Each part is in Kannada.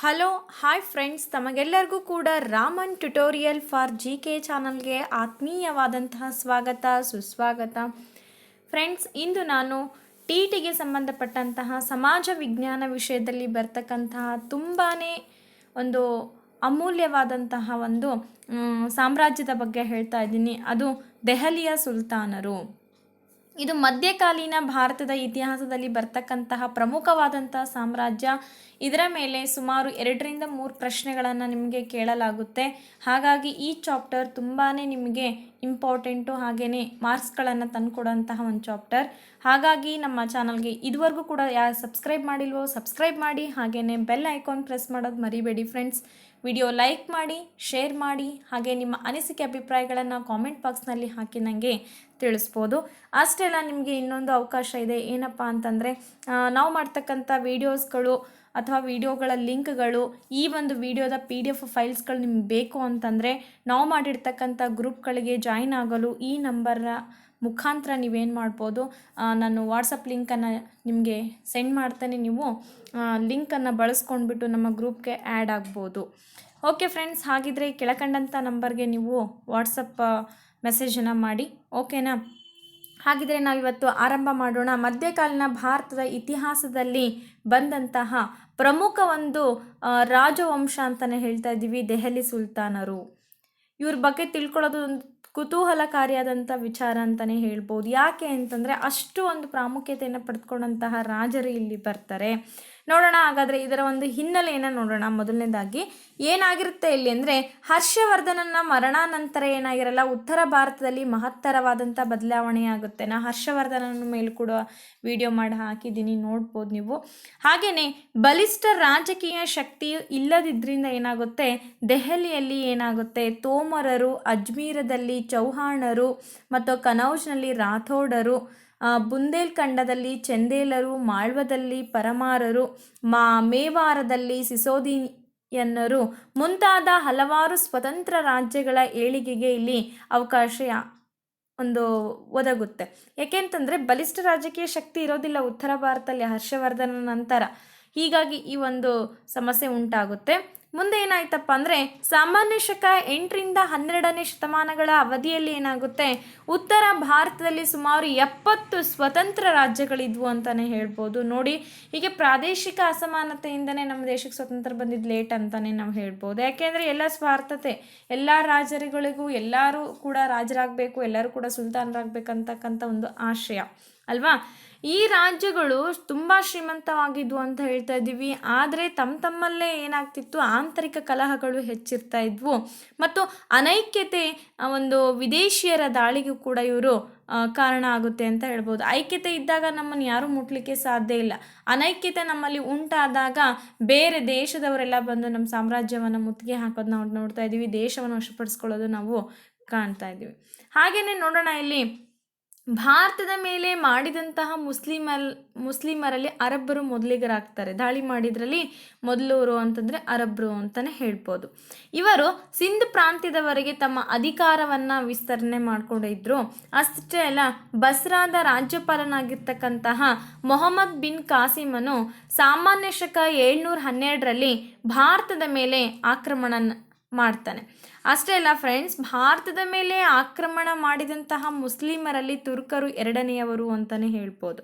Hello, hi friends. ತಮಗೆಲ್ಲರಿಗೂ ಕೂಡ Raman tutorial for G K ಚಾನಲ್ಗೆ ಆತ್ಮೀಯವಾದಂತಹ ಸ್ವಾಗತ, ಸುಸ್ವಾಗತ. ಫ್ರೆಂಡ್ಸ್, ಇಂದು ನಾನು ಟಿ ಟಿಗೆ ಸಂಬಂಧಪಟ್ಟಂತಹ ಸಮಾಜ ವಿಜ್ಞಾನ ವಿಷಯದಲ್ಲಿ ಬರ್ತಕ್ಕಂತಹ ತುಂಬಾ ಒಂದು ಅಮೂಲ್ಯವಾದಂತಹ ಒಂದು ಸಾಮ್ರಾಜ್ಯದ ಬಗ್ಗೆ ಹೇಳ್ತಾ ಇದ್ದೀನಿ. ಅದು ದೆಹಲಿಯ ಸುಲ್ತಾನರು. ಇದು ಮಧ್ಯಕಾಲೀನ ಭಾರತದ ಇತಿಹಾಸದಲ್ಲಿ ಬರ್ತಕ್ಕಂತಹ ಪ್ರಮುಖವಾದಂತಹ ಸಾಮ್ರಾಜ್ಯ. ಇದರ ಮೇಲೆ ಸುಮಾರು ಎರಡರಿಂದ ಮೂರು ಪ್ರಶ್ನೆಗಳನ್ನು ನಿಮಗೆ ಕೇಳಲಾಗುತ್ತೆ. ಹಾಗಾಗಿ ಈ ಚಾಪ್ಟರ್ ತುಂಬಾ ನಿಮಗೆ ಇಂಪಾರ್ಟೆಂಟು ಹಾಗೆಯೇ ಮಾರ್ಕ್ಸ್ಗಳನ್ನು ತಂದುಕೊಡೋಂತಹ ಒಂದು ಚಾಪ್ಟರ್ ಹಾಗಾಗಿ ನಮ್ಮ ಚಾನಲ್ಗೆ ಇದುವರೆಗೂ ಕೂಡ ಯಾರು ಸಬ್ಸ್ಕ್ರೈಬ್ ಮಾಡಿಲ್ವೋ ಸಬ್ಸ್ಕ್ರೈಬ್ ಮಾಡಿ ಹಾಗೆಯೇ ಬೆಲ್ ಐಕಾನ್ ಪ್ರೆಸ್ ಮಾಡೋದು ಮರಿಬೇಡಿ ಫ್ರೆಂಡ್ಸ್ ವಿಡಿಯೋ ಲೈಕ್ ಮಾಡಿ, ಶೇರ್ ಮಾಡಿ, ಹಾಗೆ ನಿಮ್ಮ ಅನಿಸಿಕೆ ಅಭಿಪ್ರಾಯಗಳನ್ನು ಕಾಮೆಂಟ್ ಬಾಕ್ಸ್ನಲ್ಲಿ ಹಾಕಿ ನನಗೆ ತಿಳಿಸ್ಬೋದು. ಅಷ್ಟೆಲ್ಲ ನಿಮಗೆ ಇನ್ನೊಂದು ಅವಕಾಶ ಇದೆ. ಏನಪ್ಪ ಅಂತಂದರೆ ನಾವು ಮಾಡ್ತಕ್ಕಂಥ ವೀಡಿಯೋಸ್ಗಳು ಅಥವಾ ವಿಡಿಯೋಗಳ ಲಿಂಕ್ಗಳು, ಈ ಒಂದು ವಿಡಿಯೋದ ಪಿ ಡಿ ಎಫ್ ಫೈಲ್ಸ್ಗಳು ನಿಮ್ಗೆ ಬೇಕು ಅಂತಂದರೆ, ನಾವು ಮಾಡಿರ್ತಕ್ಕಂಥ ಗ್ರೂಪ್ಗಳಿಗೆ ಜಾಯಿನ್ ಆಗಲು ಈ ನಂಬರ್ನ ಮುಖಾಂತರ ನೀವೇನು ಮಾಡ್ಬೋದು ನಾನು ವಾಟ್ಸಪ್ ಲಿಂಕನ್ನು ನಿಮಗೆ ಸೆಂಡ್ ಮಾಡ್ತೇನೆ. ನೀವು ಲಿಂಕನ್ನು ಬಳಸ್ಕೊಂಡ್ಬಿಟ್ಟು ನಮ್ಮ ಗ್ರೂಪ್ಗೆ ಆ್ಯಡ್ ಆಗ್ಬೋದು. ಓಕೆ ಫ್ರೆಂಡ್ಸ್ ಹಾಗಿದ್ರೆ ಕೆಳಕಂಡಂಥ ನಂಬರ್ಗೆ ನೀವು ವಾಟ್ಸಪ್ ಮೆಸೇಜನ್ನು ಮಾಡಿ. ಓಕೆನಾ ಹಾಗಿದ್ರೆ ನಾವಿವತ್ತು ಆರಂಭ ಮಾಡೋಣ. ಮಧ್ಯಕಾಲೀನ ಭಾರತದ ಇತಿಹಾಸದಲ್ಲಿ ಬಂದಂತಹ ಪ್ರಮುಖ ಒಂದು ರಾಜವಂಶ ಅಂತಲೇ ಹೇಳ್ತಾ ಇದ್ದೀವಿ, ದೆಹಲಿ ಸುಲ್ತಾನರು. ಇವ್ರ ಬಗ್ಗೆ ತಿಳ್ಕೊಳ್ಳೋದು ಒಂದು ಕುತೂಹಲಕಾರಿಯಾದಂಥ ವಿಚಾರ ಅಂತಲೇ ಹೇಳ್ಬೋದು. ಯಾಕೆ ಅಂತಂದರೆ ಅಷ್ಟು ಒಂದು ಪ್ರಾಮುಖ್ಯತೆಯನ್ನು ಪಡೆದುಕೊಂಡಂತಹ ರಾಜರು ಇಲ್ಲಿ ಬರ್ತಾರೆ. ನೋಡೋಣ. ಹಾಗಾದರೆ ಇದರ ಒಂದು ಹಿನ್ನೆಲೆಯನ್ನು ನೋಡೋಣ ಮೊದಲನೇದಾಗಿ. ಏನಾಗಿರುತ್ತೆ ಇಲ್ಲಿ ಅಂದರೆ ಹರ್ಷವರ್ಧನನ ಮರಣಾನಂತರ ಏನಾಗಿರಲ್ಲ, ಉತ್ತರ ಭಾರತದಲ್ಲಿ ಮಹತ್ತರವಾದಂಥ ಬದಲಾವಣೆ ಆಗುತ್ತೆ. ನಾ ಹರ್ಷವರ್ಧನನ ಮೇಲೆ ಕೂಡ ವಿಡಿಯೋ ಮಾಡಿ ಹಾಕಿದ್ದೀನಿ, ನೋಡ್ಬೋದು ನೀವು. ಹಾಗೆಯೇ ಬಲಿಷ್ಠ ರಾಜಕೀಯ ಶಕ್ತಿ ಇಲ್ಲದಿದ್ದರಿಂದ ಏನಾಗುತ್ತೆ? ದೆಹಲಿಯಲ್ಲಿ ಏನಾಗುತ್ತೆ? ತೋಮರರು, ಅಜ್ಮೀರದಲ್ಲಿ ಚೌಹಾಣರು ಮತ್ತು ಕನೌಜ್ನಲ್ಲಿ ರಾಥೋಡರು ಬುಂದೇಲ್ಖಂಡದಲ್ಲಿ ಚಂದೇಲರು, ಮಾಳ್ವದಲ್ಲಿ ಪರಮಾರರು, ಮಾ, ಮೇವಾರದಲ್ಲಿ ಸಿಸೋದಿಯನ್ನರು, ಮುಂತಾದ ಹಲವಾರು ಸ್ವತಂತ್ರ ರಾಜ್ಯಗಳ ಏಳಿಗೆಗೆ ಇಲ್ಲಿ ಅವಕಾಶ ಒಂದು ಒದಗುತ್ತೆ. ಯಾಕೆಂತಂದರೆ ಬಲಿಷ್ಠ ರಾಜಕೀಯ ಶಕ್ತಿ ಇರೋದಿಲ್ಲ ಉತ್ತರ ಭಾರತದಲ್ಲಿ ಹರ್ಷವರ್ಧನ ನಂತರ. ಹೀಗಾಗಿ ಈ ಒಂದು ಸಮಸ್ಯೆ ಉಂಟಾಗುತ್ತೆ. ಮುಂದೆ ಏನಾಯ್ತಪ್ಪ ಅಂದರೆ ಸಾಮಾನ್ಯ ಶಕ ಎಂಟರಿಂದ ಹನ್ನೆರಡನೇ ಶತಮಾನಗಳ ಅವಧಿಯಲ್ಲಿ ಏನಾಗುತ್ತೆ? ಉತ್ತರ ಭಾರತದಲ್ಲಿ ಸುಮಾರು ಎಪ್ಪತ್ತು ಸ್ವತಂತ್ರ ರಾಜ್ಯಗಳಿದ್ವು ಅಂತಲೇ ಹೇಳ್ಬೋದು. ನೋಡಿ, ಹೀಗೆ ಪ್ರಾದೇಶಿಕ ಅಸಮಾನತೆಯಿಂದನೇ ನಮ್ಮ ದೇಶಕ್ಕೆ ಸ್ವತಂತ್ರ ಬಂದಿದ್ದು ಲೇಟ್ ಅಂತಲೇ ನಾವು ಹೇಳ್ಬೋದು. ಯಾಕೆಂದರೆ ಎಲ್ಲ ಸ್ವಾರ್ಥತೆ, ಎಲ್ಲ ರಾಜರುಗಳಿಗೂ ಎಲ್ಲರೂ ಕೂಡ ರಾಜರಾಗಬೇಕು, ಎಲ್ಲರೂ ಕೂಡ ಸುಲ್ತಾನರಾಗಬೇಕಂತಕ್ಕಂಥ ಒಂದು ಆಶಯ. ಅಲ್ವಾ? ಈ ರಾಜ್ಯಗಳು ತುಂಬ ಶ್ರೀಮಂತವಾಗಿದ್ವು ಅಂತ ಹೇಳ್ತಾ ಇದ್ದೀವಿ. ಆದರೆ ತಮ್ಮ ತಮ್ಮಲ್ಲೇ ಏನಾಗ್ತಿತ್ತು? ಆಂತರಿಕ ಕಲಹಗಳು ಹೆಚ್ಚಿರ್ತಾ ಇದ್ವು. ಮತ್ತು ಅನೈಕ್ಯತೆ ಒಂದು ವಿದೇಶಿಯರ ದಾಳಿಗೂ ಕೂಡ ಇವರು ಕಾರಣ ಆಗುತ್ತೆ ಅಂತ ಹೇಳ್ಬೋದು. ಐಕ್ಯತೆ ಇದ್ದಾಗ ನಮ್ಮನ್ನು ಯಾರೂ ಮುಟ್ಲಿಕ್ಕೆ ಸಾಧ್ಯ ಇಲ್ಲ. ಅನೈಕ್ಯತೆ ನಮ್ಮಲ್ಲಿ ಉಂಟಾದಾಗ ಬೇರೆ ದೇಶದವರೆಲ್ಲ ಬಂದು ನಮ್ಮ ಸಾಮ್ರಾಜ್ಯವನ್ನು ಮುತ್ತಿಗೆ ಹಾಕೋದು ನಾವು ನೋಡ್ತಾ ಇದ್ದೀವಿ. ದೇಶವನ್ನು ವಶಪಡಿಸ್ಕೊಳ್ಳೋದು ನಾವು ಕಾಣ್ತಾ ಇದ್ದೀವಿ. ಹಾಗೆಯೇ ನೋಡೋಣ ಇಲ್ಲಿ ಭಾರತದ ಮೇಲೆ ಮಾಡಿದಂತಹ ಮುಸ್ಲಿಮಲ್, ಮುಸ್ಲಿಮರಲ್ಲಿ ಅರಬ್ಬರು ಮೊದಲಿಗರಾಗ್ತಾರೆ. ದಾಳಿ ಮಾಡಿದ್ರಲ್ಲಿ ಮೊದಲೂರು ಅಂತಂದರೆ ಅರಬ್ಬರು ಅಂತಲೇ ಹೇಳ್ಬೋದು. ಇವರು ಸಿಂಧ್ ಪ್ರಾಂತ್ಯದವರೆಗೆ ತಮ್ಮ ಅಧಿಕಾರವನ್ನು ವಿಸ್ತರಣೆ ಮಾಡ್ಕೊಂಡಿದ್ರು ಅಷ್ಟೇ ಅಲ್ಲ, ಬಸ್ರಾದ ರಾಜ್ಯಪಾಲನಾಗಿರ್ತಕ್ಕಂತಹ ಮೊಹಮ್ಮದ್ ಬಿನ್ ಕಾಸಿಮನು ಸಾಮಾನ್ಯ ಶಕ ಏಳ್ನೂರ ಹನ್ನೆರಡರಲ್ಲಿ ಭಾರತದ ಮೇಲೆ ಆಕ್ರಮಣ ಮಾಡ್ತಾನೆ. ಅಷ್ಟೇ ಅಲ್ಲ ಫ್ರೆಂಡ್ಸ್ ಭಾರತದ ಮೇಲೆ ಆಕ್ರಮಣ ಮಾಡಿದಂತಹ ಮುಸ್ಲಿಮರಲ್ಲಿ ತುರ್ಕರು ಎರಡನೆಯವರು ಅಂತಲೇ ಹೇಳ್ಬೋದು.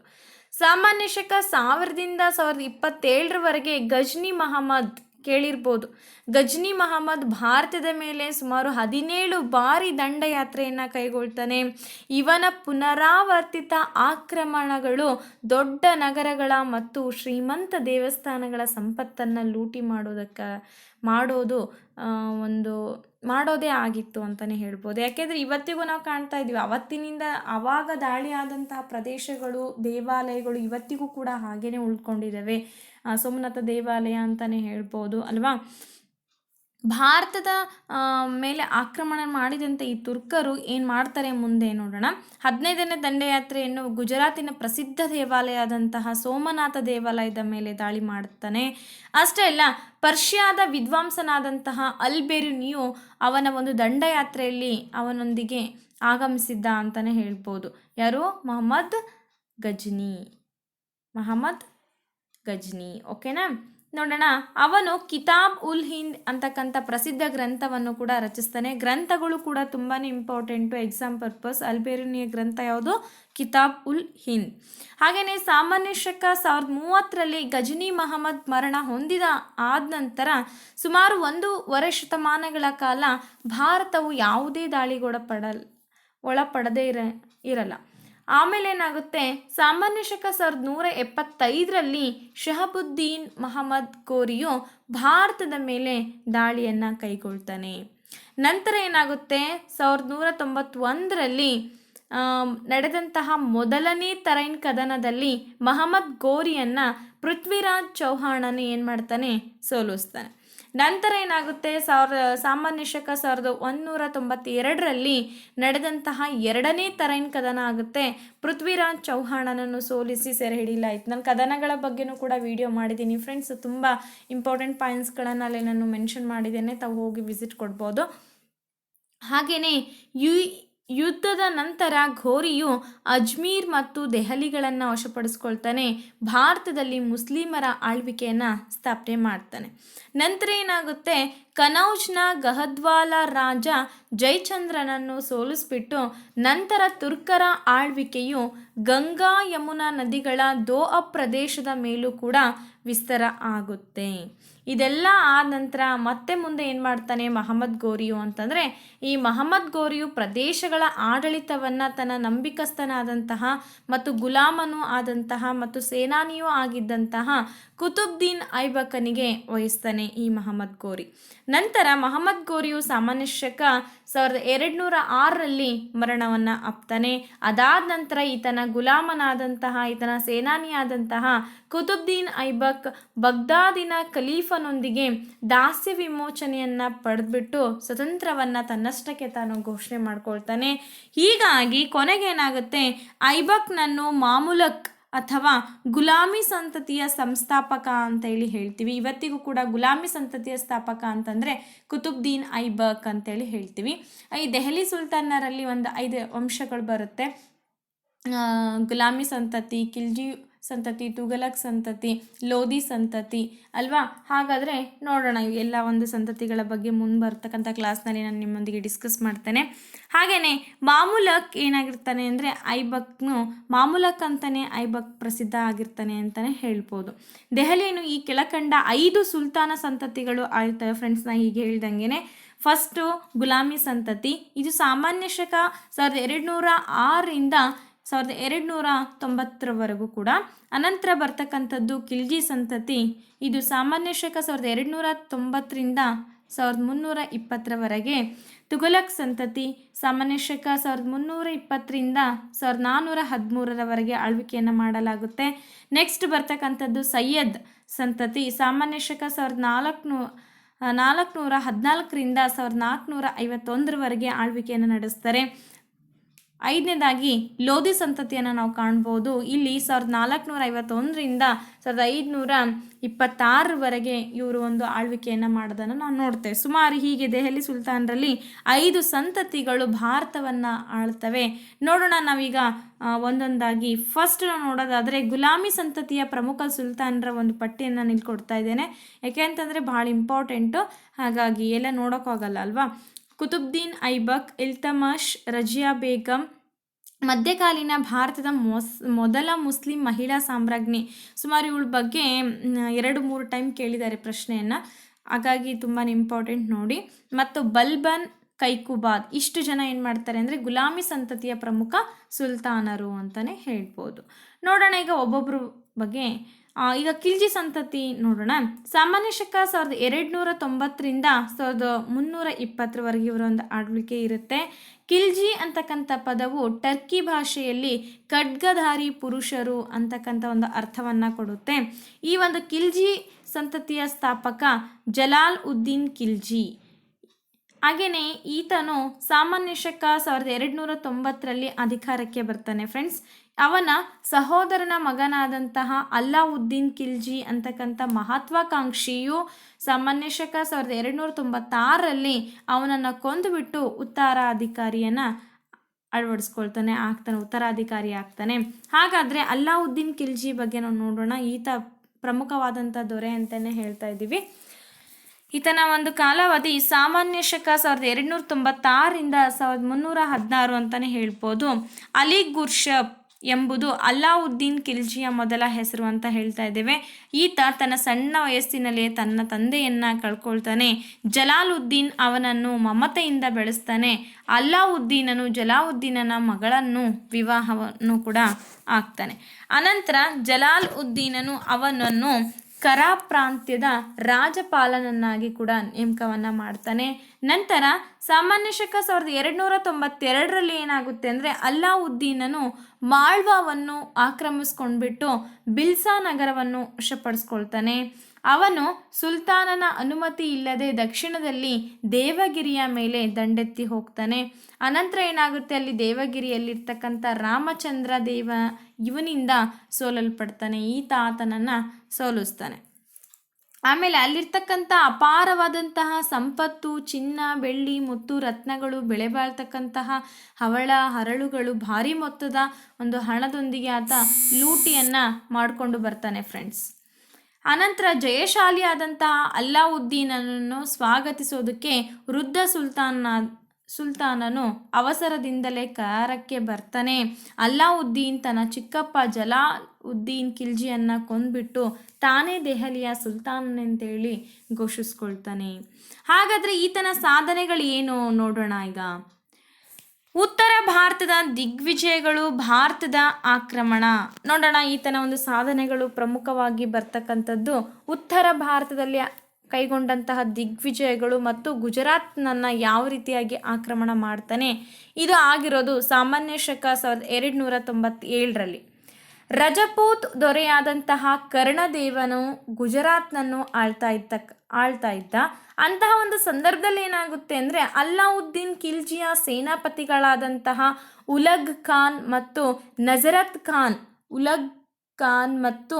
ಸಾಮಾನ್ಯ ಶಕ ಸಾವಿರದಿಂದ ಸಾವಿರದ ಇಪ್ಪತ್ತೇಳರವರೆಗೆ ಗಜ್ನಿ ಮಹಮ್ಮದ್ ಕೇಳಿರ್ಬೋದು. ಗಜ್ನಿ ಮಹಮ್ಮದ್ ಭಾರತದ ಮೇಲೆ ಸುಮಾರು ಹದಿನೇಳು ಬಾರಿ ದಂಡಯಾತ್ರೆಯನ್ನು ಕೈಗೊಳ್ತಾನೆ. ಇವನ ಪುನರಾವರ್ತಿತ ಆಕ್ರಮಣಗಳು ದೊಡ್ಡ ನಗರಗಳ ಮತ್ತು ಶ್ರೀಮಂತ ದೇವಸ್ಥಾನಗಳ ಸಂಪತ್ತನ್ನು ಲೂಟಿ ಮಾಡೋದಕ್ಕೆ ಮಾಡೋದು ಒಂದು ಮಾಡೋದೇ ಆಗಿತ್ತು ಅಂತಲೇ ಹೇಳ್ಬೋದು. ಯಾಕೆಂದರೆ ಇವತ್ತಿಗೂ ನಾವು ಕಾಣ್ತಾ ಇದ್ದೀವಿ, ಅವತ್ತಿನಿಂದ ಆವಾಗ ದಾಳಿ ಆದಂತಹ ಪ್ರದೇಶಗಳು, ದೇವಾಲಯಗಳು ಇವತ್ತಿಗೂ ಕೂಡ ಹಾಗೆಯೇ ಉಳ್ಕೊಂಡಿದ್ದಾವೆ. ಸೋಮನಾಥ ದೇವಾಲಯ ಅಂತಲೇ ಹೇಳ್ಬೋದು, ಅಲ್ವಾ? ಭಾರತದ ಮೇಲೆ ಆಕ್ರಮಣ ಮಾಡಿದಂಥ ಈ ತುರ್ಕರು ಏನು ಮಾಡ್ತಾರೆ ಮುಂದೆ ನೋಡೋಣ. ಹದಿನೈದನೇ ದಂಡಯಾತ್ರೆಯನ್ನು ಗುಜರಾತಿನ ಪ್ರಸಿದ್ಧ ದೇವಾಲಯ ಆದಂತಹ ಸೋಮನಾಥ ದೇವಾಲಯದ ಮೇಲೆ ದಾಳಿ ಮಾಡ್ತಾನೆ. ಅಷ್ಟೇ ಅಲ್ಲ, ಪರ್ಷಿಯಾದ ವಿದ್ವಾಂಸನಾದಂತಹ ಅಲ್ಬೆರುನಿಯು ಅವನ ಒಂದು ದಂಡಯಾತ್ರೆಯಲ್ಲಿ ಅವನೊಂದಿಗೆ ಆಗಮಿಸಿದ್ದ ಅಂತಲೇ ಹೇಳ್ಬೋದು. ಯಾರು? ಮೊಹಮ್ಮದ್ ಗಜ್ನಿ. ಮೊಹಮ್ಮದ್ ಗಜ್ನಿ, ಓಕೆನಾ? ನೋಡೋಣ. ಅವನು ಕಿತಾಬ್ ಉಲ್ ಹಿಂದ್ ಅಂತಕ್ಕಂಥ ಪ್ರಸಿದ್ಧ ಗ್ರಂಥವನ್ನು ಕೂಡ ರಚಿಸ್ತಾನೆ. ಗ್ರಂಥಗಳು ಕೂಡ ತುಂಬಾ ಇಂಪಾರ್ಟೆಂಟು ಎಕ್ಸಾಮ್ ಪರ್ಪಸ್ ಅಲ್ಬೇರಿನಿಯ ಗ್ರಂಥ ಯಾವುದು? ಕಿತಾಬ್ ಉಲ್ ಹಿಂದ್. ಹಾಗೆಯೇ ಸಾಮಾನ್ಯ ಶಕ ಸಾವಿರದ ಮೂವತ್ತರಲ್ಲಿ ಗಜನಿ ಮಹಮ್ಮದ್ ಮರಣ ಹೊಂದಿದ ಆದ ನಂತರ ಸುಮಾರು ಒಂದೂವರೆ ಶತಮಾನಗಳ ಕಾಲ ಭಾರತವು ಯಾವುದೇ ದಾಳಿಗೊಳಪಡಲ್, ಒಳಪಡದೇ ಇರ, ಇರಲ್ಲ. ಆಮೇಲೆ ಏನಾಗುತ್ತೆ? ಸಾಮಾನ್ಯ ಶಕ ಸಾವಿರದ ನೂರ ಎಪ್ಪತ್ತೈದರಲ್ಲಿ ಶಹಬುದ್ದೀನ್ ಮಹಮ್ಮದ್ ಕೋರಿಯು ಭಾರತದ ಮೇಲೆ ದಾಳಿಯನ್ನು ಕೈಗೊಳ್ತಾನೆ. ನಂತರ ಏನಾಗುತ್ತೆ? ಸಾವಿರದ ನೂರ ತೊಂಬತ್ತೊಂದರಲ್ಲಿ ನಡೆದಂತಹ ಮೊದಲನೇ ತರೈನ್ ಕದನದಲ್ಲಿ ಮಹಮ್ಮದ್ ಗೋರಿಯನ್ನು ಪೃಥ್ವಿರಾಜ್ ಚೌಹಾಣನ ಏನು ಮಾಡ್ತಾನೆ? ಸೋಲಿಸ್ತಾನೆ. ನಂತರ ಏನಾಗುತ್ತೆ? ಸಾವಿರ, ಸಾಮಾನ್ಯ ಶಕ ಸಾವಿರದ ಒಂದೂರ ತೊಂಬತ್ತೆರಡರಲ್ಲಿ ನಡೆದಂತಹ ಎರಡನೇ ತರೈನ್ ಕದನ ಆಗುತ್ತೆ. ಪೃಥ್ವಿರಾಜ್ ಚೌಹಾಣನನ್ನು ಸೋಲಿಸಿ ಸೆರೆ ಹಿಡಿಲಾಯಿತು ನಾನು ಕದನಗಳ ಬಗ್ಗೆನೂ ಕೂಡ ವಿಡಿಯೋ ಮಾಡಿದ್ದೀನಿ. ಫ್ರೆಂಡ್ಸ್ ತುಂಬ ಇಂಪಾರ್ಟೆಂಟ್ ಪಾಯಿಂಟ್ಸ್ಗಳನ್ನು ಅಲ್ಲಿ ನಾನು ಮೆನ್ಷನ್ ಮಾಡಿದ್ದೇನೆ. ತಾವು ಹೋಗಿ ವಿಸಿಟ್ ಕೊಡ್ಬೋದು. ಹಾಗೆಯೇ ಯು ಯುದ್ಧದ ನಂತರ ಘೋರಿಯು ಅಜ್ಮೀರ್ ಮತ್ತು ದೆಹಲಿಗಳನ್ನು ವಶಪಡಿಸ್ಕೊಳ್ತಾನೆ. ಭಾರತದಲ್ಲಿ ಮುಸ್ಲಿಮರ ಆಳ್ವಿಕೆಯನ್ನು ಸ್ಥಾಪನೆ ಮಾಡ್ತಾನೆ. ನಂತರ ಏನಾಗುತ್ತೆ? ಕನೌಜ್ನ ಗಹದ್ವಾಲ ರಾಜ ಜಯಚಂದ್ರನನ್ನು ಸೋಲಿಸ್ಬಿಟ್ಟು ನಂತರ ತುರ್ಕರ ಆಳ್ವಿಕೆಯು ಗಂಗಾ ಯಮುನಾ ನದಿಗಳ ದೋಅ ಪ್ರದೇಶದ ಮೇಲೂ ಕೂಡ ವಿಸ್ತಾರ ಆಗುತ್ತೆ. ಇದೆಲ್ಲ ಆದ ನಂತರ ಮತ್ತೆ ಮುಂದೆ ಏನು ಮಾಡ್ತಾನೆ ಮಹಮ್ಮದ್ ಗೋರಿಯು ಅಂತಂದರೆ, ಈ ಮಹಮ್ಮದ್ ಗೋರಿಯು ಪ್ರದೇಶಗಳ ಆಡಳಿತವನ್ನು ತನ್ನ ನಂಬಿಕಸ್ಥನಾದಂತಹ ಮತ್ತು ಗುಲಾಮನೂ ಆದಂತಹ ಮತ್ತು ಸೇನಾನಿಯೂ ಆಗಿದ್ದಂತಹ ಕುತುಬ್ದೀನ್ ಐಬಕನಿಗೆ ವಹಿಸ್ತಾನೆ ಈ ಮಹಮ್ಮದ್ ಗೋರಿ. ನಂತರ ಮಹಮ್ಮದ್ ಗೋರಿಯು ಸಾಮಾನ್ಯ ಶಕ ಸಾವಿರದ ಎರಡುನೂರ ಆರರಲ್ಲಿ ಮರಣವನ್ನು ಅಪ್ತಾನೆ. ಅದಾದ ನಂತರ ಈತನ ಗುಲಾಮನಾದಂತಹ, ಈತನ ಸೇನಾನಿಯಾದಂತಹ ಕುತುಬ್ದೀನ್ ಐಬಕ್ ಬಗ್ದಾದಿನ ಖಲೀಫನೊಂದಿಗೆ ದಾಸ್ಯ ವಿಮೋಚನೆಯನ್ನು ಪಡೆದ್ಬಿಟ್ಟು ಸ್ವತಂತ್ರವನ್ನು ತನ್ನಷ್ಟಕ್ಕೆ ತಾನು ಘೋಷಣೆ ಮಾಡ್ಕೊಳ್ತಾನೆ. ಹೀಗಾಗಿ ಕೊನೆಗೇನಾಗುತ್ತೆ ಐಬಕ್ನನ್ನು ಮಾಮೂಲಕ್ ಅಥವಾ ಗುಲಾಮಿ ಸಂತತಿಯ ಸಂಸ್ಥಾಪಕ ಅಂತ ಹೇಳಿ ಹೇಳ್ತೀವಿ. ಇವತ್ತಿಗೂ ಕೂಡ ಗುಲಾಮಿ ಸಂತತಿಯ ಸ್ಥಾಪಕ ಅಂತಂದರೆ ಕುತುಬ್ದೀನ್ ಐಬಕ್ ಅಂತೇಳಿ ಹೇಳ್ತೀವಿ. ಈ ದೆಹಲಿ ಸುಲ್ತಾನರಲ್ಲಿ ಒಂದು ಐದು ವಂಶಗಳು ಬರುತ್ತೆ. ಗುಲಾಮಿ ಸಂತತಿ, ಕಿಲ್ಜಿ ಸಂತತಿ ತುಗಲಕ್ ಸಂತತಿ, ಲೋಧಿ ಸಂತತಿ ಅಲ್ವಾ? ಹಾಗಾದರೆ ನೋಡೋಣ ಎಲ್ಲ ಒಂದು ಸಂತತಿಗಳ ಬಗ್ಗೆ ಮುಂದೆ ಬರ್ತಕ್ಕಂಥ ಕ್ಲಾಸ್ನಲ್ಲಿ ನಾನು ನಿಮ್ಮೊಂದಿಗೆ ಡಿಸ್ಕಸ್ ಮಾಡ್ತೇನೆ. ಹಾಗೆಯೇ ಮಾಮೂಲಕ್ ಏನಾಗಿರ್ತಾನೆ ಅಂದರೆ ಐಬಕ್ನು, ಮಾಮೂಲಕ್ ಅಂತಲೇ ಐಬಕ್ ಪ್ರಸಿದ್ಧ ಆಗಿರ್ತಾನೆ ಅಂತಲೇ ಹೇಳ್ಬೋದು. ದೆಹಲಿಯನ್ನು ಈ ಕೆಳಕಂಡ ಐದು ಸುಲ್ತಾನ ಸಂತತಿಗಳು ಆಯ್ತವೆ ಫ್ರೆಂಡ್ಸ್ ನಾ ಹೀಗೆ ಹೇಳ್ದಂಗೆ ಫಸ್ಟು ಗುಲಾಮಿ ಸಂತತಿ, ಇದು ಸಾಮಾನ್ಯ ಶಕ, ಸಾವಿರದ ಎರಡುನೂರ ಆರರಿಂದ ಸಾವಿರದ ಎರಡುನೂರ ತೊಂಬತ್ತರವರೆಗೂ ಕೂಡ. ಅನಂತರ ಬರ್ತಕ್ಕಂಥದ್ದು ಖಿಲ್ಜಿ ಸಂತತಿ. ಇದು ಸಾಮಾನ್ಯ ಶಕ ಸಾವಿರದ ಎರಡುನೂರ ತೊಂಬತ್ತರಿಂದ ಸಾವಿರದ ಮುನ್ನೂರ ಇಪ್ಪತ್ತರವರೆಗೆ. ತುಘಲಕ್ ಸಂತತಿ ಸಾಮಾನ್ಯ ಶಕ ಸಾವಿರದ ಮುನ್ನೂರ ಇಪ್ಪತ್ತರಿಂದ ಸಾವಿರದ ನಾನ್ನೂರ ಹದಿಮೂರರವರೆಗೆ ಆಳ್ವಿಕೆಯನ್ನು ಮಾಡಲಾಗುತ್ತೆ. ನೆಕ್ಸ್ಟ್ ಬರ್ತಕ್ಕಂಥದ್ದು ಸೈಯದ್ ಸಂತತಿ ಸಾಮಾನ್ಯ ಶಕ ಸಾವಿರದ ನಾಲ್ಕುನೂ ನಾಲ್ಕುನೂರ ಹದಿನಾಲ್ಕರಿಂದ ಸಾವಿರದ ನಾಲ್ಕುನೂರ ಐವತ್ತೊಂದರವರೆಗೆ ಆಳ್ವಿಕೆಯನ್ನು ನಡೆಸ್ತಾರೆ. ಐದನೇದಾಗಿ ಲೋಧಿ ಸಂತತಿಯನ್ನು ನಾವು ಕಾಣ್ಬೋದು. ಇಲ್ಲಿ ಸಾವಿರದ ನಾಲ್ಕುನೂರ ಐವತ್ತೊಂದರಿಂದ ಸಾವಿರದ ಐದುನೂರ ಇಪ್ಪತ್ತಾರರವರೆಗೆ ಇವರು ಒಂದು ಆಳ್ವಿಕೆಯನ್ನು ಮಾಡೋದನ್ನು ನಾವು ನೋಡ್ತೇವೆ. ಸುಮಾರು ಹೀಗೆ ದೆಹಲಿ ಸುಲ್ತಾನರಲ್ಲಿ ಐದು ಸಂತತಿಗಳು ಭಾರತವನ್ನು ಆಳ್ತವೆ. ನೋಡೋಣ ನಾವೀಗ ಒಂದೊಂದಾಗಿ. ಫಸ್ಟ್ ನಾವು ನೋಡೋದಾದರೆ ಗುಲಾಮಿ ಸಂತತಿಯ ಪ್ರಮುಖ ಸುಲ್ತಾನರ ಒಂದು ಪಟ್ಟಿಯನ್ನು ನಿಲ್ಕೊಡ್ತಾ ಇದ್ದೇನೆ. ಯಾಕೆ ಅಂತಂದರೆ ಭಾಳ ಇಂಪಾರ್ಟೆಂಟು ಹಾಗಾಗಿ ಎಲ್ಲ ನೋಡೋಕ್ಕಾಗಲ್ಲ ಅಲ್ವಾ? ಕುತುಬ್ದೀನ್ ಐಬಕ್, ಇಲ್ತಮಾಷ್, ರಜಿಯಾ ಬೇಗಂ, ಮಧ್ಯಕಾಲೀನ ಭಾರತದ ಮೊಸ್, ಮೊದಲ ಮುಸ್ಲಿಂ ಮಹಿಳಾ ಸಾಮ್ರಾಜ್ಞಿ. ಸುಮಾರು ಇವಳ ಬಗ್ಗೆ ಎರಡು ಮೂರು ಟೈಮ್ ಕೇಳಿದ್ದಾರೆ ಪ್ರಶ್ನೆಯನ್ನು. ಹಾಗಾಗಿ ತುಂಬಾ ಇಂಪಾರ್ಟೆಂಟ್ ನೋಡಿ. ಮತ್ತು ಬಲ್ಬನ್ ಕೈಕುಬಾದ್. ಇಷ್ಟು ಜನ ಏನು ಮಾಡ್ತಾರೆ ಅಂದರೆ ಗುಲಾಮಿ ಸಂತತಿಯ ಪ್ರಮುಖ ಸುಲ್ತಾನರು ಅಂತಲೇ ಹೇಳ್ಬೋದು. ನೋಡೋಣ ಈಗ ಒಬ್ಬೊಬ್ಬರು ಬಗ್ಗೆ ಈಗ ಕಿಲ್ಜಿ ಸಂತತಿ ನೋಡೋಣ. ಸಾಮಾನ್ಯ ಶಕ ಸಾವಿರದ ಎರಡುನೂರ ತೊಂಬತ್ತರಿಂದ ಸಾವಿರದ ಮುನ್ನೂರ ಇಪ್ಪತ್ತರವರೆಗೆ ಇವರ ಒಂದು ಆಳ್ವಿಕೆ ಇರುತ್ತೆ. ಕಿಲ್ಜಿ ಅಂತಕ್ಕಂಥ ಪದವು ಟರ್ಕಿ ಭಾಷೆಯಲ್ಲಿ ಖಡ್ಗಧಾರಿ ಪುರುಷರು ಅಂತಕ್ಕಂಥ ಒಂದು ಅರ್ಥವನ್ನು ಕೊಡುತ್ತೆ. ಈ ಒಂದು ಕಿಲ್ಜಿ ಸಂತತಿಯ ಸ್ಥಾಪಕ ಜಲಾಲ್ ಉದ್ದೀನ್ ಕಿಲ್ಜಿ. ಹಾಗೆಯೇ ಈತನು ಸಾಮಾನ್ಯ ಶಕ ಸಾವಿರದ ಎರಡುನೂರ ತೊಂಬತ್ತರಲ್ಲಿ ಅಧಿಕಾರಕ್ಕೆ ಬರ್ತಾನೆ. ಫ್ರೆಂಡ್ಸ್ ಅವನ ಸಹೋದರನ ಮಗನಾದಂತಹ ಅಲ್ಲಾವುದ್ದೀನ್ ಖಿಲ್ಜಿ ಅಂತಕ್ಕಂಥ ಮಹತ್ವಾಕಾಂಕ್ಷಿಯು ಸಾಮಾನ್ಯ ಶಕ ಸಾವಿರದ ಎರಡುನೂರ ತೊಂಬತ್ತಾರರಲ್ಲಿ ಅವನನ್ನು ಕೊಂದುಬಿಟ್ಟು ಉತ್ತರಾಧಿಕಾರಿಯನ್ನು ಅಳವಡಿಸ್ಕೊಳ್ತಾನೆ, ಆಗ್ತಾನೆ, ಉತ್ತರಾಧಿಕಾರಿ ಆಗ್ತಾನೆ. ಹಾಗಾದರೆ ಅಲ್ಲಾವುದ್ದೀನ್ ಖಿಲ್ಜಿ ಬಗ್ಗೆ ನಾವು ನೋಡೋಣ. ಈತ ಪ್ರಮುಖವಾದಂಥ ದೊರೆ ಅಂತಲೇ ಹೇಳ್ತಾ ಇದ್ದೀವಿ. ಈತನ ಒಂದು ಕಾಲಾವಧಿ ಸಾಮಾನ್ಯ ಶಕ ಸಾವಿರದ ಎರಡುನೂರ ತೊಂಬತ್ತಾರರಿಂದ ಸಾವಿರದ ಮುನ್ನೂರ ಹದಿನಾರು ಅಂತಲೇ ಹೇಳ್ಬೋದು. ಅಲಿ ಗುರ್ಷಬ್ ಎಂಬುದು ಅಲ್ಲಾವುದ್ದೀನ್ ಖಿಲ್ಜಿಯ ಮೊದಲ ಹೆಸರು ಅಂತ ಹೇಳ್ತಾ ಇದ್ದೇವೆ. ಈತ ತನ್ನ ಸಣ್ಣ ವಯಸ್ಸಿನಲ್ಲೇ ತನ್ನ ತಂದೆಯನ್ನ ಕಳ್ಕೊಳ್ತಾನೆ. ಜಲಾಲುದ್ದೀನ್ ಅವನನ್ನು ಮಮತೆಯಿಂದ ಬೆಳೆಸ್ತಾನೆ. ಅಲ್ಲಾವುದ್ದೀನನು ಜಲಾವುದ್ದೀನನ ಮಗಳನ್ನು, ವಿವಾಹವನ್ನು ಕೂಡ ಆಗ್ತಾನೆ. ಅನಂತರ ಜಲಾಲ್ ಉದ್ದೀನನು ಅವನನ್ನು ಕರಾ ಪ್ರಾಂತ್ಯದ ರಾಜಪಾಲನನ್ನಾಗಿ ಕೂಡ ನೇಮಕವನ್ನು ಮಾಡ್ತಾನೆ. ನಂತರ ಸಾಮಾನ್ಯ ಶಕ ಸಾವಿರದ ಎರಡುನೂರ ತೊಂಬತ್ತೆರಡರಲ್ಲಿ ಏನಾಗುತ್ತೆ ಅಂದರೆ ಅಲ್ಲಾವುದ್ದೀನನು ಮಾಳ್ವಾವನ್ನು ಆಕ್ರಮಿಸ್ಕೊಂಡ್ಬಿಟ್ಟು ಬಿಲ್ಸಾ ನಗರವನ್ನು ವಶಪಡಿಸ್ಕೊಳ್ತಾನೆ. ಅವನು ಸುಲ್ತಾನನ ಅನುಮತಿ ಇಲ್ಲದೆ ದಕ್ಷಿಣದಲ್ಲಿ ದೇವಗಿರಿಯ ಮೇಲೆ ದಂಡೆತ್ತಿ ಹೋಗ್ತಾನೆ. ಅನಂತರ ಏನಾಗುತ್ತೆ? ಅಲ್ಲಿ ದೇವಗಿರಿಯಲ್ಲಿರ್ತಕ್ಕಂಥ ರಾಮಚಂದ್ರ ದೇವ ಇವನಿಂದ ಸೋಲಲ್ಪಡ್ತಾನೆ. ಈತ ಆತನನ್ನು ಸೋಲಿಸ್ತಾನೆ. ಆಮೇಲೆ ಅಲ್ಲಿರ್ತಕ್ಕಂಥ ಅಪಾರವಾದಂತಹ ಸಂಪತ್ತು, ಚಿನ್ನ, ಬೆಳ್ಳಿ, ಮುತ್ತು, ರತ್ನಗಳು ಬೆಳೆ ಬಾಳ್ತಕ್ಕಂತಹ ಹವಳ, ಹರಳುಗಳು, ಭಾರಿ ಮೊತ್ತದ ಒಂದು ಹಣದೊಂದಿಗೆ ಆತ ಲೂಟಿಯನ್ನು ಮಾಡಿಕೊಂಡು ಬರ್ತಾನೆ ಫ್ರೆಂಡ್ಸ್ ಅನಂತರ ಜಯಶಾಲಿಯಾದಂತಹ ಅಲ್ಲಾವುದ್ದೀನನನ್ನು ಸ್ವಾಗತಿಸೋದಕ್ಕೆ ವೃದ್ಧ ಸುಲ್ತಾನ ಸುಲ್ತಾನನು ಅವಸರದಿಂದಲೇ ಕಾರಕ್ಕೆ ಬರ್ತಾನೆ. ಅಲ್ಲಾವುದ್ದೀನ್ ತನ್ನ ಚಿಕ್ಕಪ್ಪ ಜಲಾ ಉದ್ದೀನ್ ಖಿಲ್ಜಿಯನ್ನು ಕೊಂದ್ಬಿಟ್ಟು ತಾನೇ ದೆಹಲಿಯ ಸುಲ್ತಾನನೆಂತೇಳಿ ಘೋಷಿಸ್ಕೊಳ್ತಾನೆ. ಹಾಗಾದರೆ ಈತನ ಸಾಧನೆಗಳು ಏನು ನೋಡೋಣ ಈಗ? ಉತ್ತರ ಭಾರತದ ದಿಗ್ವಿಜಯಗಳು, ಭಾರತದ ಆಕ್ರಮಣ. ನೋಡೋಣ, ಈತನ ಒಂದು ಸಾಧನೆಗಳು ಪ್ರಮುಖವಾಗಿ ಬರ್ತಕ್ಕಂಥದ್ದು ಉತ್ತರ ಭಾರತದಲ್ಲಿ ಕೈಗೊಂಡಂತಹ ದಿಗ್ವಿಜಯಗಳು ಮತ್ತು ಗುಜರಾತ್ನನ್ನು ಯಾವ ರೀತಿಯಾಗಿ ಆಕ್ರಮಣ ಮಾಡ್ತಾನೆ. ಇದು ಆಗಿರೋದು ಸಾಮಾನ್ಯ ಶಕ ಸಾವಿರದ ಎರಡು ನೂರ ತೊಂಬತ್ತೇಳರಲ್ಲಿ. ರಜಪೂತ್ ದೊರೆಯಾದಂತಹ ಕರ್ಣದೇವನು ಗುಜರಾತ್ನನ್ನು ಆಳ್ತಾ ಇದ್ದ ಆಳ್ತಾ ಇದ್ದ. ಅಂತಹ ಒಂದು ಸಂದರ್ಭದಲ್ಲಿ ಏನಾಗುತ್ತೆ ಅಂದರೆ ಅಲ್ಲಾವುದ್ದೀನ್ ಖಿಲ್ಜಿಯ ಸೇನಾಪತಿಗಳಾದಂತಹ ಉಲಗ್ ಖಾನ್ ಮತ್ತು ನಜರತ್ ಖಾನ್, ಉಲಗ್ ಖಾನ್ ಮತ್ತು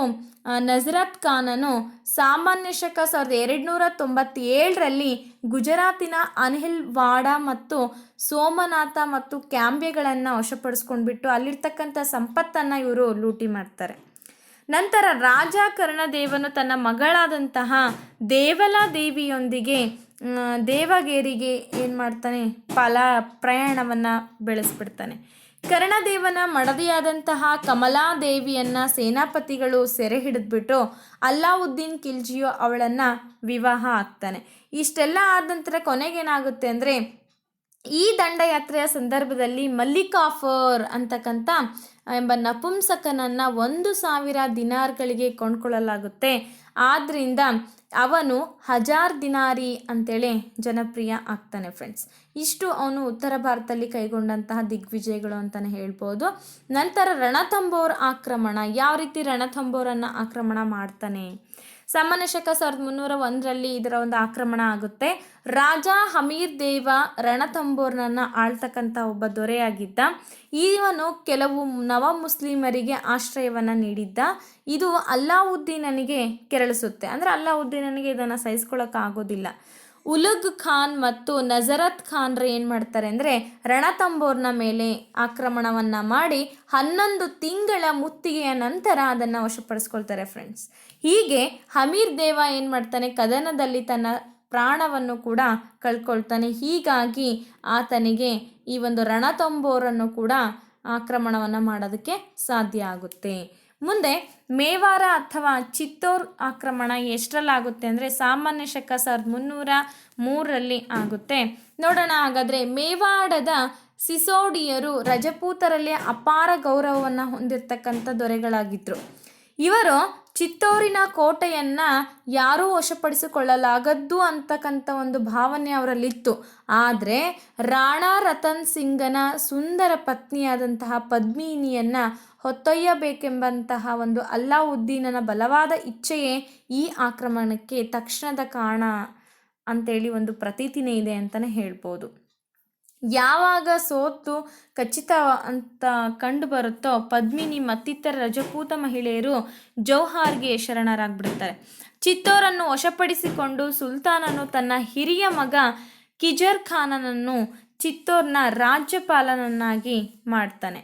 ನಜರತ್ ಖಾನನು ಸಾಮಾನ್ಯ ಶಕ ಸಾವಿರದ ಎರಡುನೂರ ತೊಂಬತ್ತೇಳರಲ್ಲಿ ಗುಜರಾತಿನ ಅನಿಲ್ವಾಡ ಮತ್ತು ಸೋಮನಾಥ ಮತ್ತು ಕ್ಯಾಂಬೆಗಳನ್ನು ವಶಪಡಿಸ್ಕೊಂಡ್ಬಿಟ್ಟು ಅಲ್ಲಿರ್ತಕ್ಕಂಥ ಸಂಪತ್ತನ್ನು ಇವರು ಲೂಟಿ ಮಾಡ್ತಾರೆ. ನಂತರ ರಾಜ ಕರ್ಣದೇವನು ತನ್ನ ಮಗಳಾದಂತಹ ದೇವಲಾ ದೇವಿಯೊಂದಿಗೆ ದೇವಗೇರಿಗೆ ಏನು ಮಾಡ್ತಾನೆ? ಫಲ ಪ್ರಯಾಣವನ್ನು ಬೆಳೆಸ್ಬಿಡ್ತಾನೆ. ಕರ್ಣದೇವನ ಮಡದಿಯಾದಂತಹ ಕಮಲಾದೇವಿಯನ್ನ ಸೇನಾಪತಿಗಳು ಸೆರೆ ಹಿಡಿದ್ಬಿಟ್ಟು ಅಲ್ಲಾವುದ್ದೀನ್ ಖಿಲ್ಜಿಯು ಅವಳನ್ನು ವಿವಾಹ ಆಗ್ತಾನೆ. ಇಷ್ಟೆಲ್ಲ ಆದ ನಂತರ ಕೊನೆಗೇನಾಗುತ್ತೆ ಅಂದರೆ ಈ ದಂಡಯಾತ್ರೆಯ ಸಂದರ್ಭದಲ್ಲಿ ಮಲ್ಲಿಕಾಫರ್ ಅಂತಕ್ಕಂಥ ಎಂಬ ನಪುಂಸಕನನ್ನು ಒಂದು ಸಾವಿರ ದಿನಾರ್ಗಳಿಗೆ ಕೊಂಡ್ಕೊಳ್ಳಲಾಗುತ್ತೆ ಆದ್ದರಿಂದ ಅವನು ಹಜಾರ್ ದಿನಾರಿ ಅಂತೇಳಿ ಜನಪ್ರಿಯ ಆಗ್ತಾನೆ ಫ್ರೆಂಡ್ಸ್ ಇಷ್ಟು ಅವನು ಉತ್ತರ ಭಾರತದಲ್ಲಿ ಕೈಗೊಂಡಂತಹ ದಿಗ್ವಿಜಯಗಳು ಅಂತಲೇ ಹೇಳ್ಬೋದು. ನಂತರ ರಣತಂಬೋರ್ ಆಕ್ರಮಣ. ಯಾವ ರೀತಿ ರಣಥಂಬೋರನ್ನು ಆಕ್ರಮಣ ಮಾಡ್ತಾನೆ? ಸಾಮಾನ್ಯ ಶಕ ಸಾವಿರದ ಮುನ್ನೂರ ಒಂದರಲ್ಲಿ ಇದರ ಒಂದು ಆಕ್ರಮಣ ಆಗುತ್ತೆ. ರಾಜ ಹಮೀರ್ ದೇವ ರಣತಂಬೋರ್ನನ್ನ ಆಳ್ತಕ್ಕಂಥ ಒಬ್ಬ ದೊರೆಯಾಗಿದ್ದ. ಇವನು ಕೆಲವು ನವ ಮುಸ್ಲಿಮರಿಗೆ ಆಶ್ರಯವನ್ನು ನೀಡಿದ್ದ. ಇದು ಅಲ್ಲಾವುದ್ದೀನನಿಗೆ ಕೆರಳಿಸುತ್ತೆ. ಅಂದರೆ ಅಲ್ಲಾವುದ್ದೀನನಿಗೆ ಇದನ್ನು ಆಗೋದಿಲ್ಲ. ಉಲುಗ್ ಖಾನ್ ಮತ್ತು ನಜರತ್ ಖಾನ್ರು ಏನು ಮಾಡ್ತಾರೆ ಅಂದರೆ ರಣತಂಬೋರ್ನ ಮೇಲೆ ಆಕ್ರಮಣವನ್ನು ಮಾಡಿ ಹನ್ನೊಂದು ತಿಂಗಳ ಮುತ್ತಿಗೆಯ ನಂತರ ಅದನ್ನು ವಶಪಡಿಸ್ಕೊಳ್ತಾರೆ ಫ್ರೆಂಡ್ಸ್ ಹೀಗೆ ಹಮೀರ್ ದೇವ ಏನು ಮಾಡ್ತಾನೆ? ಕದನದಲ್ಲಿ ತನ್ನ ಪ್ರಾಣವನ್ನು ಕೂಡ ಕಳ್ಕೊಳ್ತಾನೆ. ಹೀಗಾಗಿ ಆತನಿಗೆ ಈ ಒಂದು ರಣತಂಬೋರನ್ನು ಕೂಡ ಆಕ್ರಮಣವನ್ನು ಮಾಡೋದಕ್ಕೆ ಸಾಧ್ಯ ಆಗುತ್ತೆ. ಮುಂದೆ ಮೇವಾರ ಅಥವಾ ಚಿತ್ತೋರ್ ಆಕ್ರಮಣ ಎಷ್ಟರಲ್ಲಾಗುತ್ತೆ ಅಂದರೆ ಸಾಮಾನ್ಯ ಶಕ ಸಾವಿರದ ಮುನ್ನೂರ ಮೂರರಲ್ಲಿ ಆಗುತ್ತೆ. ನೋಡೋಣ ಹಾಗಾದರೆ ಮೇವಾಡದ ಸಿಸೋಡಿಯರು ರಜಪೂತರಲ್ಲಿ ಅಪಾರ ಗೌರವವನ್ನು ಹೊಂದಿರತಕ್ಕಂಥ ದೊರೆಗಳಾಗಿದ್ದರು ಇವರು ಚಿತ್ತೋರಿನ ಕೋಟೆಯನ್ನು ಯಾರೂ ವಶಪಡಿಸಿಕೊಳ್ಳಲಾಗದ್ದು ಅಂತಕ್ಕಂಥ ಒಂದು ಭಾವನೆ ಅವರಲ್ಲಿತ್ತು. ಆದರೆ ರಾಣಾ ರತನ್ ಸಿಂಗನ ಸುಂದರ ಪತ್ನಿಯಾದಂತಹ ಪದ್ಮಿನಿಯನ್ನು ಹೊತ್ತೊಯ್ಯಬೇಕೆಂಬಂತಹ ಒಂದು ಅಲ್ಲಾವುದ್ದೀನನ ಬಲವಾದ ಇಚ್ಛೆಯೇ ಈ ಆಕ್ರಮಣಕ್ಕೆ ತಕ್ಷಣದ ಕಾರಣ ಅಂತೇಳಿ ಒಂದು ಪ್ರತೀತಿನೇ ಇದೆ ಅಂತಲೇ ಹೇಳ್ಬೋದು. ಯಾವಾಗ ಸೋತು ಖಚಿತ ಅಂತ ಕಂಡು ಬರುತ್ತೋ ಪದ್ಮಿನಿ ಮತ್ತಿತರ ರಜಪೂತ ಮಹಿಳೆಯರು ಜೌಹಾರ್ಗೆ ಶರಣರಾಗ್ಬಿಡ್ತಾರೆ. ಚಿತ್ತೋರನ್ನು ವಶಪಡಿಸಿಕೊಂಡು ಸುಲ್ತಾನನು ತನ್ನ ಹಿರಿಯ ಮಗ ಕಿಜರ್ ಖಾನನನ್ನು ಚಿತ್ತೋರ್ನ ರಾಜ್ಯಪಾಲನನ್ನಾಗಿ ಮಾಡ್ತಾನೆ.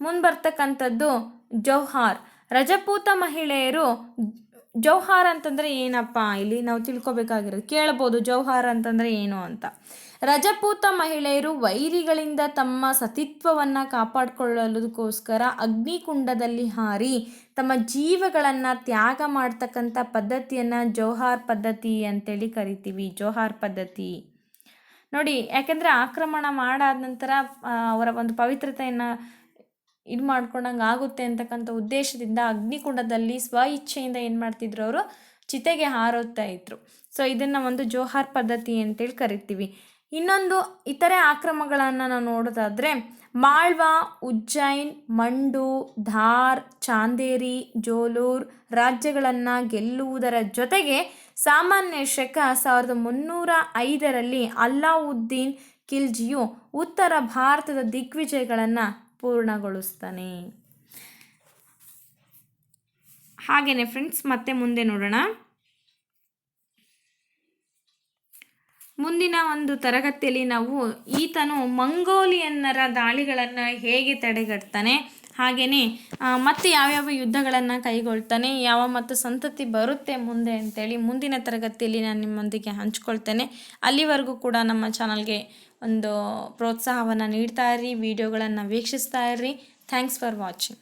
ಮುಂಬರ್ತಕ್ಕಂಥದ್ದು ಜೌಹಾರ್. ರಜಪೂತ ಮಹಿಳೆಯರು ಜೌಹಾರ್ ಅಂತಂದರೆ ಏನಪ್ಪ ಇಲ್ಲಿ ನಾವು ತಿಳ್ಕೊಬೇಕಾಗಿರೋದು? ಕೇಳ್ಬೋದು ಜೌಹಾರ್ ಅಂತಂದರೆ ಏನು ಅಂತ. ರಜಪೂತ ಮಹಿಳೆಯರು ವೈರಿಗಳಿಂದ ತಮ್ಮ ಸತಿತ್ವವನ್ನು ಕಾಪಾಡಿಕೊಳ್ಳೋದಕ್ಕೋಸ್ಕರ ಅಗ್ನಿಕುಂಡದಲ್ಲಿ ಹಾರಿ ತಮ್ಮ ಜೀವಗಳನ್ನು ತ್ಯಾಗ ಮಾಡ್ತಕ್ಕಂಥ ಪದ್ಧತಿಯನ್ನು ಜೋಹಾರ್ ಪದ್ಧತಿ ಅಂತೇಳಿ ಕರಿತೀವಿ, ಜೋಹಾರ್ ಪದ್ಧತಿ. ನೋಡಿ, ಯಾಕೆಂದರೆ ಆಕ್ರಮಣ ಮಾಡಾದ ನಂತರ ಅವರ ಒಂದು ಪವಿತ್ರತೆಯನ್ನು ಇದು ಮಾಡ್ಕೊಂಡಂಗೆ ಆಗುತ್ತೆ ಅಂತಕ್ಕಂಥ ಉದ್ದೇಶದಿಂದ ಅಗ್ನಿಕುಂಡದಲ್ಲಿ ಸ್ವ ಇಚ್ಛೆಯಿಂದ ಏನು ಮಾಡ್ತಿದ್ರು ಅವರು ಚಿತೆಗೆ ಹಾರುತ್ತಾ ಇದ್ರು. ಸೊ ಇದನ್ನು ಒಂದು ಜೋಹಾರ್ ಪದ್ಧತಿ ಅಂತೇಳಿ ಕರಿತೀವಿ. ಇನ್ನೊಂದು ಇತರೆ ಆಕ್ರಮಗಳನ್ನು ನಾವು ನೋಡೋದಾದರೆ ಮಾಳ್ವಾ, ಉಜ್ಜೈನ್ ಮಂಡು ಧಾರ್, ಚಾಂದೇರಿ, ಜೋಲೂರ್ ರಾಜ್ಯಗಳನ್ನು ಗೆಲ್ಲುವುದರ ಜೊತೆಗೆ ಸಾಮಾನ್ಯ ಶಕ ಸಾವಿರದ ಮುನ್ನೂರ ಐದರಲ್ಲಿ ಅಲ್ಲಾವುದ್ದೀನ್ ಖಿಲ್ಜಿಯು ಉತ್ತರ ಭಾರತದ ದಿಗ್ವಿಜಯಗಳನ್ನು ಪೂರ್ಣಗೊಳಿಸ್ತಾನೆ. ಹಾಗೆಯೇ ಫ್ರೆಂಡ್ಸ್ ಮತ್ತೆ ಮುಂದೆ ನೋಡೋಣ. ಮುಂದಿನ ಒಂದು ತರಗತಿಯಲ್ಲಿ ನಾವು ಈತನು ಮಂಗೋಲಿಯನ್ನರ ದಾಳಿಗಳನ್ನು ಹೇಗೆ ತಡೆಗಟ್ತಾನೆ ಹಾಗೆಯೇ ಮತ್ತೆ ಯಾವ್ಯಾವ ಯುದ್ಧಗಳನ್ನು ಕೈಗೊಳ್ತಾನೆ, ಯಾವ ಮತ್ತು ಸಂತತಿ ಬರುತ್ತೆ ಮುಂದೆ ಅಂತೇಳಿ ಮುಂದಿನ ತರಗತಿಯಲ್ಲಿ ನಾನು ನಿಮ್ಮೊಂದಿಗೆ ಹಂಚ್ಕೊಳ್ತೇನೆ. ಅಲ್ಲಿವರೆಗೂ ಕೂಡ ನಮ್ಮ ಚಾನಲ್ಗೆ ಒಂದು ಪ್ರೋತ್ಸಾಹವನ್ನು ನೀಡ್ತಾ ಇರಿ ವಿಡಿಯೋಗಳನ್ನು ವೀಕ್ಷಿಸ್ತಾ ಇರ್ರಿ. Thanks for watching